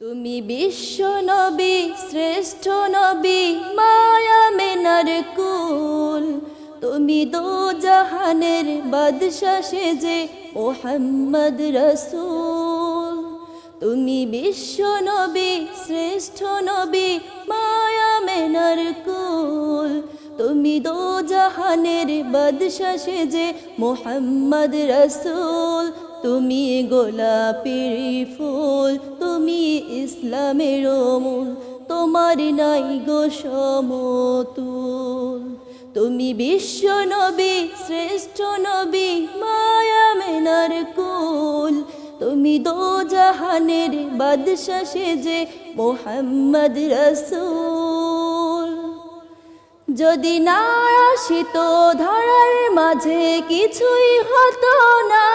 তুমি বিশ্ব নবী, শ্রেষ্ঠ নবী, মায়া মেনার কুল। তুমি দো জাহানের বাদশাহ সেজে মোহাম্মদ রসুল। তুমি বিশ্ব নবী, শ্রেষ্ঠ নবী, মায়া মেনার কুল। তুমি দো জাহানের বাদশাহ সেজে মোহাম্মদ রসুল। তুমি গোলাপের ফুল, তুমি ইসলামের মূল তোমার নাই গো সমতুল। তুমি বিশ্ব নবী, শ্রেষ্ঠ নবী, মায়া মেনার কুল। তুমি দো জাহানের বাদশাহ সেজে মোহাম্মদ রসুল। যদি না আসিত ধরার মাঝে কিছুই হতো না।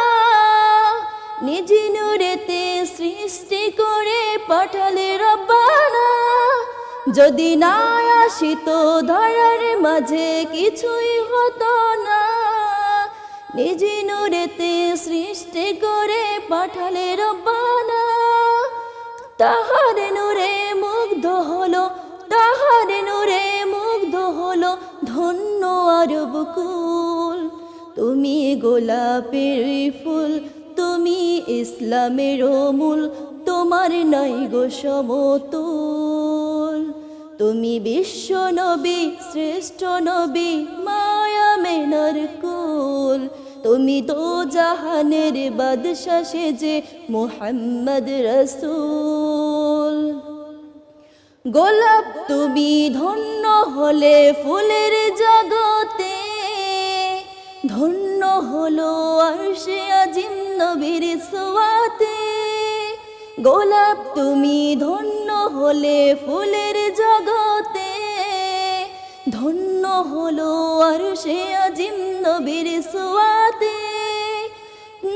নিজ নুরেতে সৃষ্টি করে পাঠালে রব্বানা। যদি না আসিত ধরার মাঝে কিছুই হতো না। নিজ নুরেতে সৃষ্টি করে পাঠালে রব্বানা। তাহার নূরে মুগ্ধ হলো তাহার নূরে মুগ্ধ হলো ধন্য আরব কুল। তুমি গোলাপের ফুল তুমি ইসলামের মূল তোমার নাই গো সমতুল। তুমি বিশ্ব নবী, শ্রেষ্ঠ নবী, মায়া মেনার কুল। তুমি তো জাহানের বাদশা সেজে মোহাম্মদ রসুল। গোলাপ তুমি ধন্য হলে ফুলের জগতে, ধন্য হলো আরশে আজিম নবীর সোয়াতে, গোলাপ তুমি ধন্য হলে ফুলের জগতে। ধন্য হলো আরশে আজিম নবীর সোয়াতে।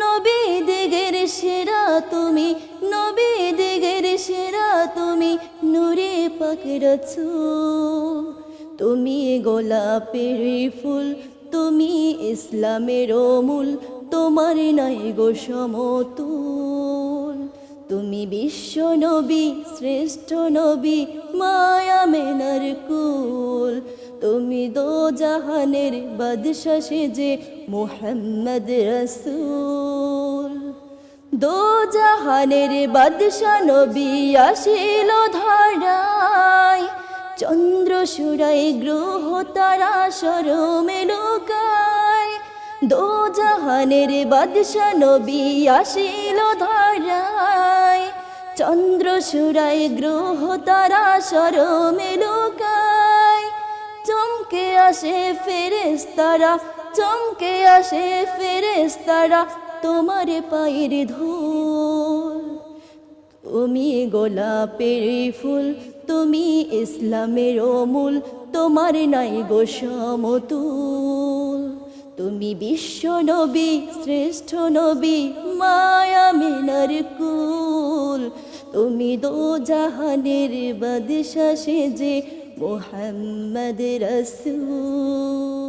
নবী দিগের সেরা তুমি, নবী দিগের সেরা তুমি, নূরে পাকের তুমি গোলাপের ফুল, তুমি ইসলামের মূল তোমার নাই গো সমতুল। তুমি বিশ্ব নবী, শ্রেষ্ঠ নবী, মায়া মেনার কুল। তুমি দো জাহানের বাদশা সেজে মোহাম্মদ রসুল। দো জাহানের বাদশা নবী আসিল ধারায়। চন্দ্র সুরাই গ্রহ তারা সরমে লোকায়। দো জাহানের বাদশা নবী আসিল ধারায়। চন্দ্র সুরাই গ্রহ তারা সরমে লোকায়। চমকে আসে ফেরেস্তারা চমকে আসে ফেরেস্তারা তোমার পায়ের ধুল। তুমি গোলাপের ফুল, তুমি ইসলামের মূল তোমার নাই গো সমতুল। তুমি বিশ্ব নবী, শ্রেষ্ঠ নবী, মায়া মেনার কুল। তুমি দো জাহানের বাদশা সেজে মোহাম্মদ রসুল।